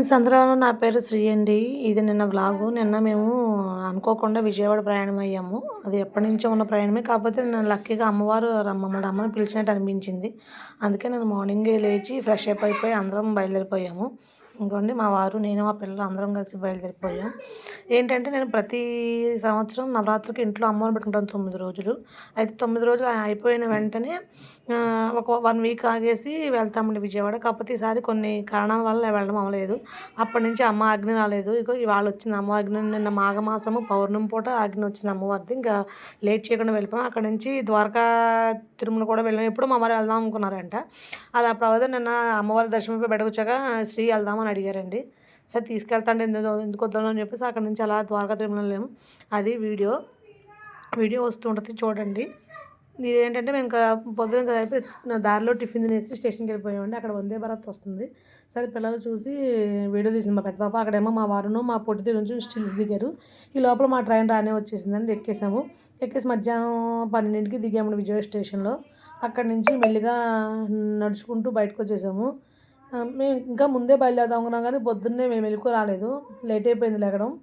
Friends అందరూ నా పేరు శ్రీ అండి. ఇది నిన్న వ్లాగు. నిన్న మేము అనుకోకుండా విజయవాడ ప్రయాణం అయ్యాము. అది ఎప్పటి నుంచో ఉన్న ప్రయాణమే. కాకపోతే నేను లక్కీగా అమ్మవారు మమ్మల్ని అమ్మని పిలిచినట్టు అనిపించింది. అందుకే నేను మార్నింగే లేచి ఫ్రెష్ అప్ అయిపోయి అందరం బయలుదేరిపోయాము. ఇంకోండి మా వారు నేను మా పిల్లలు అందరం కలిసి బయలుదేరిపోయాం. ఏంటంటే నేను ప్రతి సంవత్సరం నవరాత్రికి ఇంట్లో అమ్మవారిని పెట్టుకుంటాను తొమ్మిది రోజులు. అయితే తొమ్మిది రోజులు అయిపోయిన వెంటనే ఒక వన్ వీక్ ఆగేసి వెళ్తామండి విజయవాడ. కాకపోతే ఈసారి కొన్ని కారణాల వల్ల వెళ్ళడం అవ్వలేదు. అప్పటి నుంచి అమ్మ ఆగ్ని రాలేదు. ఇక ఇవాళ వచ్చింది అమ్మ అగ్ని నిన్న మాఘమాసము పౌర్ణమి పూట ఆగ్ని వచ్చింది అమ్మవారిది. ఇంకా లేట్ చేయకుండా వెళ్ళిపోయాం. అక్కడ నుంచి ద్వారకా తిరుమల కూడా వెళ్ళాం. ఎప్పుడు మా వారు వెళ్దాం అనుకున్నారంట. అది అప్పుడు అవదే నిన్న అమ్మవారి దర్శనం బయటకు వచ్చాక శ్రీ వెళ్దామని అడిగారండి. సరే తీసుకెళ్తాండి. ఎందుకు ఎందుకు వద్దాం అని చెప్పేసి అక్కడ నుంచి అలా ద్వారకా తిరుమల లేము అది వీడియో వీడియో వస్తుంటుంది చూడండి. ఇది ఏంటంటే మేము ఇంకా పొద్దున అయిపోయి దారిలో టిఫిన్ తినేసి స్టేషన్కి వెళ్ళిపోయామండి. అక్కడ వందే భారత్ వస్తుంది. సరే పిల్లలు చూసి వీడియో తీసింది మా పెద్ద పాప అక్కడేమో మా వారును మా పొట్టి నుంచి స్టిల్స్ దిగారు. ఈ లోపల మా ట్రైన్ రానే వచ్చేసిందండి ఎక్కేసాము. ఎక్కేసి మధ్యాహ్నం పన్నెండింటికి దిగాము విజయవాడ స్టేషన్లో. అక్కడి నుంచి మెల్లిగా నడుచుకుంటూ బయటకు వచ్చేసాము. మేము ఇంకా ముందే బయలుదేరుదాం అనుకున్నాం కానీ పొద్దున్నే మేము వెళ్ళుకో రాలేదు. లేట్ అయిపోయింది లేకడం.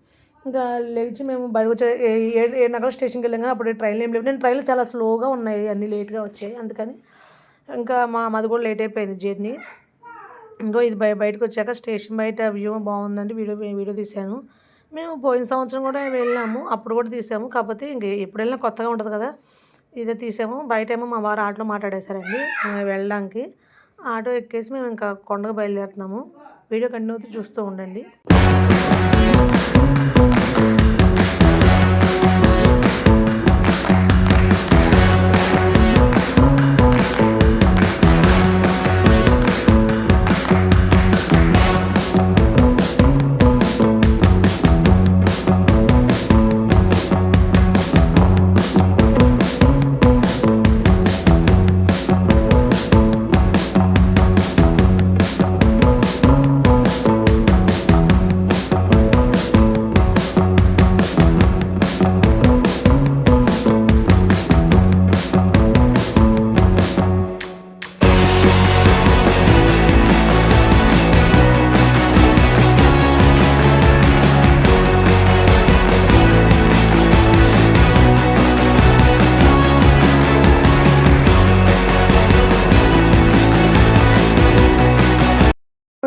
ఇంకా లేచి మేము బయటకు వచ్చే ఏ- ఏడు ఏడున్నర స్టేషన్కి వెళ్ళాం కానీ అప్పుడు ట్రైన్లు ఏం లేవు. నేను ట్రైన్లు చాలా స్లోగా ఉన్నాయి అన్నీ లేట్గా వచ్చాయి. అందుకని ఇంకా మా మాది కూడా లేట్ అయిపోయింది జర్నీ. ఇంకో ఇది బయ బయటకు వచ్చాక స్టేషన్ బయట వ్యూ బాగుందండి. వీడియో వీడియో తీశాను. మేము పోయిన సంవత్సరం కూడా వెళ్ళాము. అప్పుడు కూడా తీసాము. కాకపోతే ఇంక ఎప్పుడు వెళ్ళినా కొత్తగా ఉంటుంది కదా. ఇదే తీసాము. బయట ఏమో మా వారు ఆటలు మాట్లాడేశారండి వెళ్ళడానికి. ఆటో ఎక్కేసి మేము ఇంకా కొండకు బయలుదేరుతున్నాము. వీడియో కంటిన్యూ అవుతూ చూస్తూ ఉండండి.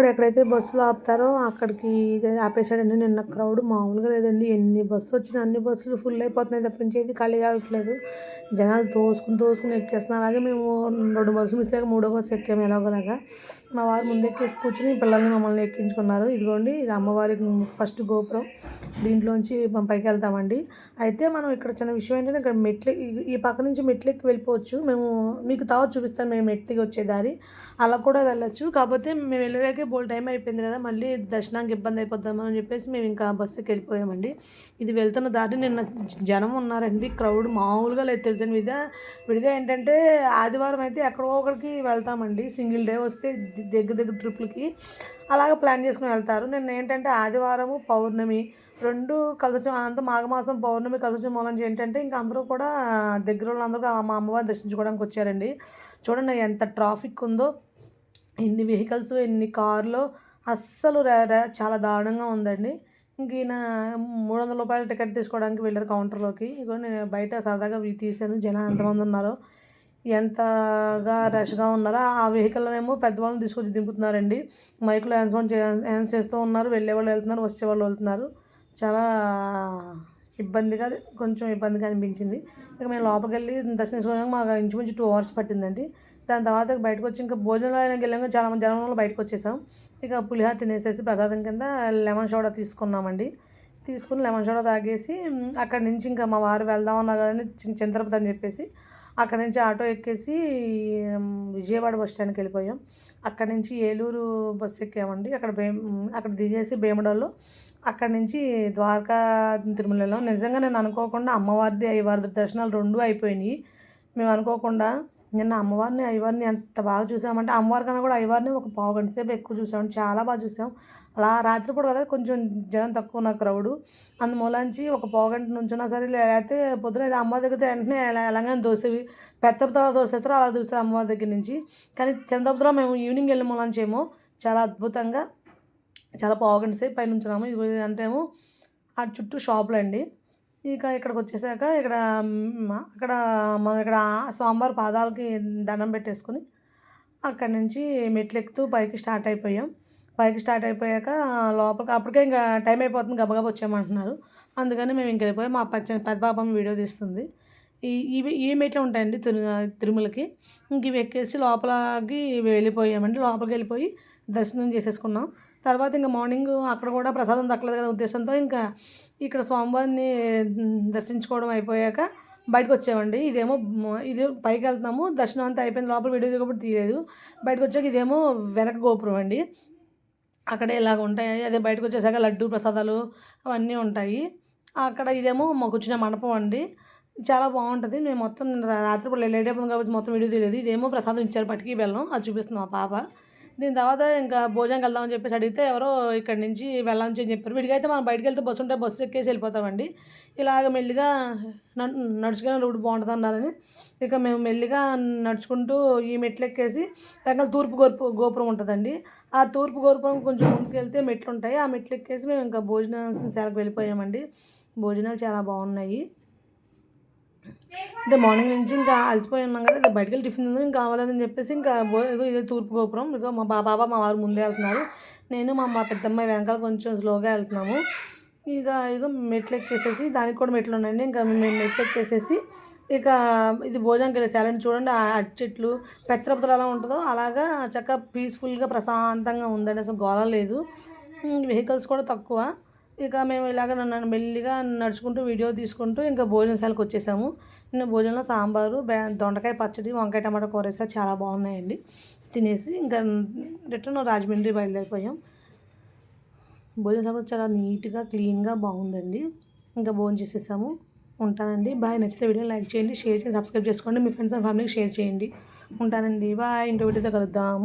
ఇప్పుడు ఎక్కడైతే బస్సులు ఆపుతారో అక్కడికి ఇదే ఆపేసాడండి నిన్న క్రౌడ్ మామూలుగా లేదండి. ఎన్ని బస్సు వచ్చినా అన్ని బస్సులు ఫుల్ అయిపోతున్నాయి తప్పించి ఏది ఖాళీ కావట్లేదు. జనాలు తోసుకుని తోసుకుని ఎక్కేస్తున్నారు. అలాగే మేము రెండు బస్సులు మిస్ అయ్యాక మూడో బస్సు ఎక్కాము ఎలాగోలాగా. మా వారు ముందు ఎక్కేసి కూర్చుని పిల్లల్ని మమ్మల్ని ఎక్కించుకున్నారు. ఇదిగోండి ఇది అమ్మవారి ఫస్ట్ గోపురం. దీంట్లోంచి మనం పైకి వెళ్తామండి. అయితే మనం ఇక్కడ చిన్న విషయం ఏంటంటే ఇక్కడ మెట్లు ఈ- పక్క నుంచి మెట్లు ఎక్కి వెళ్ళిపోవచ్చు. మేము మీకు తావ చూపిస్తాను. మేము మెట్లకి వచ్చే దారి. అలా కూడా వెళ్ళచ్చు. కాకపోతే మేము వెళ్ళేదాకే బోల్ టైం అయిపోయింది కదా మళ్ళీ దర్శనానికి ఇబ్బంది అయిపోద్దామని అని చెప్పేసి మేము ఇంకా బస్సుకి వెళ్ళిపోయామండి. ఇది వెళ్తున్న దారి నిన్న జనం ఉన్నారండి క్రౌడ్ మామూలుగా లేదు తెలిసిన విధ విడిగా ఏంటంటే ఆదివారం అయితే ఎక్కడో ఒకరికి వెళ్తామండి సింగిల్ డే వస్తే దగ్గర దగ్గర ట్రిప్లకి అలాగ ప్లాన్ చేసుకుని వెళ్తారు. నిన్న ఏంటంటే ఆదివారము పౌర్ణమి రెండు కలిసి అంత మాఘమాసం పౌర్ణమి కలిసి మూలం ఏంటంటే ఇంకా అందరూ కూడా దగ్గర వాళ్ళందరూ మా అమ్మవారిని దర్శించుకోవడానికి వచ్చారండి. చూడండి ఎంత ట్రాఫిక్ ఉందో. ఎన్ని వెహికల్స్ ఎన్ని కార్లు అస్సలు చాలా దారుణంగా ఉందండి. ఇంక ఈయన మూడు వందల రూపాయల టికెట్ తీసుకోవడానికి వెళ్ళారు కౌంటర్లోకి. ఇగో నేను బయట సరదాగా తీసాను జనం ఎంతమంది ఉన్నారో ఎంతగా రష్గా ఉన్నారో ఆ వెహికల్లోనేమో పెద్దవాళ్ళని తీసుకొచ్చి దింపుతున్నారండి. మైక్లో అనౌన్స్ అనౌన్స్ చేస్తూ ఉన్నారు. వెళ్ళే వాళ్ళు వెళ్తున్నారు వచ్చే వాళ్ళు వెళ్తున్నారు. చాలా ఇబ్బందిగా కొంచెం ఇబ్బందిగా అనిపించింది. ఇక మేము లోపలికి వెళ్ళి దర్శించుకోవడానికి మాకు ఇంచుమించు టూ అవర్స్ పట్టిందండి. దాని తర్వాత బయటకు వచ్చి ఇంకా భోజనాలయానికి వెళ్ళాము చాలా మంది జనంలో బయటకు వచ్చేసాం ఇక పులిహార తినేసేసి ప్రసాదం కింద లెమన్ సోడా తీసుకున్నామండి. తీసుకుని లెమన్ సోడా తాగేసి అక్కడి నుంచి ఇంకా మా వారు వెళ్దాం అన్నారు కదండి చి- చంద్రపతి అని చెప్పేసి అక్కడి నుంచి ఆటో ఎక్కేసి విజయవాడ బస్ స్టాండ్కి వెళ్ళిపోయాం. అక్కడి నుంచి ఏలూరు బస్సు ఎక్కామండి. అక్కడ భే అక్కడ దిగేసి భీమడోలో అక్కడి నుంచి ద్వారకా తిరుమలలో. నిజంగా నేను అనుకోకుండా అమ్మవారిది అయ్యవారిది దర్శనాలు రెండు అయిపోయినాయి. మేము అనుకోకుండా నిన్న అమ్మవారిని అయ్యవారిని ఎంత బాగా చూసామంటే అమ్మవారి కన్నా కూడా అయ్యవారిని ఒక పావు గంట సేపు ఎక్కువ చూసాం. చాలా బాగా చూసాం. అలా రాత్రిపూట కదా కొంచెం జనం తక్కువ ఉన్న క్రౌడు అందుమూలంచి ఒక పావు గంట నుంచున్నా సరే లేకపోతే పొద్దున అయితే అమ్మవారి దగ్గర వెంటనే ఎలా ఎలాగైనా దోసేవి. పెద్దపత్ర దోసేస్తారో అలా దూస్తారు అమ్మవారి దగ్గర నుంచి. కానీ చంద్రపుత్రం మేము ఈవినింగ్ వెళ్ళి మూలంచేమో చాలా అద్భుతంగా చాలా పావుగంట సేపు పైన ఉంచున్నాము ఇది అంటేమో ఆ చుట్టూ షాపులు అండి. ఇక ఇక్కడికి వచ్చేసాక ఇక్కడ అక్కడ మనం ఇక్కడ స్వామివారి పాదాలకి దండం పెట్టేసుకుని అక్కడి నుంచి మెట్లు ఎక్కుతూ పైకి స్టార్ట్ అయిపోయాం. పైకి స్టార్ట్ అయిపోయాక లోపలికి అప్పటికే ఇంకా టైం అయిపోతుంది. గబగబా వచ్చామంటున్నారు అందుకని మేము ఇంక వెళ్ళిపోయి మా పచ్చ పెద్ద పాపం వీడియో తీస్తుంది. ఈ ఇవి ఈ మెట్లు ఉంటాయండి తిరు తిరుమలకి. ఇంక ఇవి ఎక్కేసి లోపలికి వెళ్ళిపోయామండి. లోపలికి వెళ్ళిపోయి దర్శనం చేసేసుకున్నాం. తర్వాత ఇంకా మార్నింగ్ అక్కడ కూడా ప్రసాదం దక్కలేదు కదా ఉద్దేశంతో ఇంకా ఇక్కడ స్వామివారిని దర్శించుకోవడం అయిపోయాక బయటకు వచ్చామండి. ఇదేమో ఇది పైకి వెళ్తున్నాము దర్శనం అంతా అయిపోయింది లోపల వీడియో దిగబడి తీయలేదు. బయటకు వచ్చాక ఇదేమో వెనక గోపురం అండి. అక్కడ ఇలాగ ఉంటాయి. అదే బయటకు వచ్చేసాక లడ్డు ప్రసాదాలు అవన్నీ ఉంటాయి. అక్కడ ఇదేమో మాకు వచ్చిన మండపం అండి. చాలా బాగుంటుంది. మేము మొత్తం రాత్రి లేట్ అయిపోయింది కాబట్టి మొత్తం వీడియో తీయలేదు. ఇదేమో ప్రసాదం ఇచ్చారు పట్టుకి బెల్లం. అది చూపిస్తుంది మా పాప. దీని తర్వాత ఇంకా భోజనం వెళ్దామని చెప్పేసి అడిగితే ఎవరో ఇక్కడ నుంచి వెళ్ళామని చెప్పి చెప్పారు. విడిగైతే మనం బయటకు వెళ్తే బస్సు ఉంటే బస్సు ఎక్కేసి వెళ్ళిపోతామండి. ఇలాగ మెల్లిగా నడుచుకునే రూట్ బాగుంటుంది అన్నారని. ఇక మేము మెల్లిగా నడుచుకుంటూ ఈ మెట్లు ఎక్కేసి రకాల తూర్పు గోపు గోపురం ఉంటుందండి. ఆ తూర్పు గోపురం కొంచెం ముందుకు వెళ్తే మెట్లు ఉంటాయి. ఆ మెట్లు ఎక్కేసి మేము ఇంకా భోజనశాలకు వెళ్ళిపోయామండి. భోజనాలు చాలా బాగున్నాయి. అంటే మార్నింగ్ నుంచి ఇంకా అలసిపోయి ఉన్నాం కదా ఇక బయటికి టిఫిన్ ఉంది ఇంకా కావాలని చెప్పేసి ఇంకా ఇది ఇదే తూర్పు గోపురం ఇగో మా బాబా మా వారు ముందే వెళ్తున్నారు. నేను మా మా పెద్దమ్మాయి వెనకాల కొంచెం స్లోగా వెళ్తున్నాము. ఇక ఇక మెట్లు ఎక్కేసేసి దానికి కూడా మెట్లు ఉన్నాయండి. ఇంకా మేము మెట్లు ఎక్కేసేసి ఇక ఇది భోజనంకి వెళ్ళేసేయాలండి చూడండి. ఆ అరటి చెట్లు పెత్తరపతలు ఎలా ఉంటుందో అలాగా చక్కగా పీస్ఫుల్గా ప్రశాంతంగా ఉందండి. అసలు గోళ లేదు. వెహికల్స్ కూడా తక్కువ. ఇక మేము ఇలాగ నన్ను మెల్లిగా నడుచుకుంటూ వీడియో తీసుకుంటూ ఇంకా భోజనశాలకు వచ్చేసాము. నిన్న భోజనంలో సాంబారు దొండకాయ పచ్చడి వంకాయ టమాటా కూర వేసారు. చాలా బాగున్నాయండి. తినేసి ఇంకా రిటర్న్ రాజమండ్రి బయలుదేరిపోయాం. భోజనశాల చాలా నీట్గా క్లీన్గా బాగుందండి. ఇంకా భోజనం చేసేసాము. ఉంటానండి. బాయ్. నచ్చితే వీడియో లైక్ చేయండి షేర్ చేసి సబ్స్క్రైబ్ చేసుకోండి. మీ ఫ్రెండ్స్ అండ్ ఫ్యామిలీకి షేర్ చేయండి. ఉంటానండి. బాయ్. ఇంటి వీడియోతో కలుద్దాం.